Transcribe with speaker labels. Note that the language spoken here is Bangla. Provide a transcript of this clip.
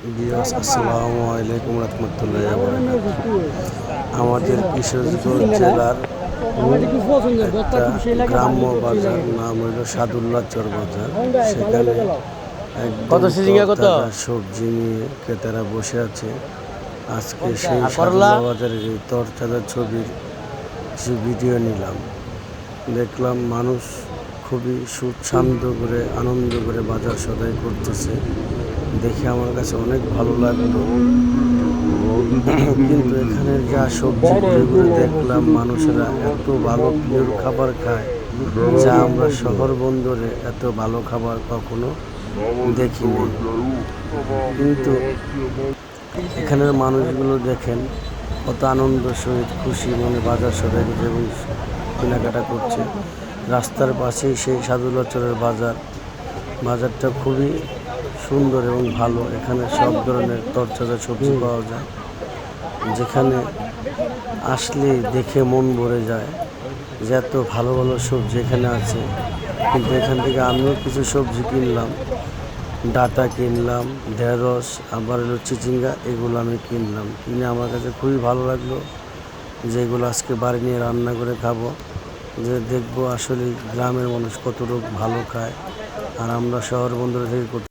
Speaker 1: বিয়াস আসসালামু আলাইকুম রহমতুল্লাহ আমাদের কিশোরগঞ্জ জেলার একটা গ্রাম্য বাজার নাম হইল সাদুল্লাহ চর বাজার। সেখানে
Speaker 2: কত সিজিঙ্গা কত?
Speaker 1: সবজি নিয়ে ক্রেতারা বসে আছে। আজকে সেই
Speaker 2: আর
Speaker 1: সাদুল্লাহ বাজারের এই তরতাজা ছবির কিছু ভিডিও নিলাম। দেখলাম মানুষ খুবই সুচ্ছন্দ করে আনন্দ করে বাজার সদাই করতেছে। দেখে আমার কাছে অনেক ভালো লাগল। কিন্তু এখানে যা সবজি যেগুলো দেখলাম, মানুষেরা এত ভালো প্রিয় খাবার খায়, যা আমরা শহর বন্দরে এত ভালো খাবার কখনো দেখিনি। কিন্তু এখানের মানুষগুলো দেখেন, কত আনন্দ সহিত খুশি মনে বাজার সদাই এবং কেনাকাটা করছে। রাস্তার পাশেই সেই সাদুলাচরের বাজার। বাজারটা খুবই সুন্দর এবং ভালো। এখানে সব ধরনের তরতাজা সবজি পাওয়া যায়। যেখানে আসলে দেখে মন ভরে যায় যে এত ভালো ভালো সবজি এখানে আছে। কিন্তু এখান থেকে আমিও কিছু সবজি কিনলাম। ডাটা কিনলাম ঢেঁড়স আবার হলো চিচিঙ্গা এগুলো আমি কিনলাম। কিনে আমার কাছে খুবই ভালো লাগল যে এগুলো আজকে বাড়ি নিয়ে রান্না করে খাব। যে দেখব আসলে গ্রামের মানুষ কত রোগ ভালো খায়। আর আমরা শহর বন্দর থেকে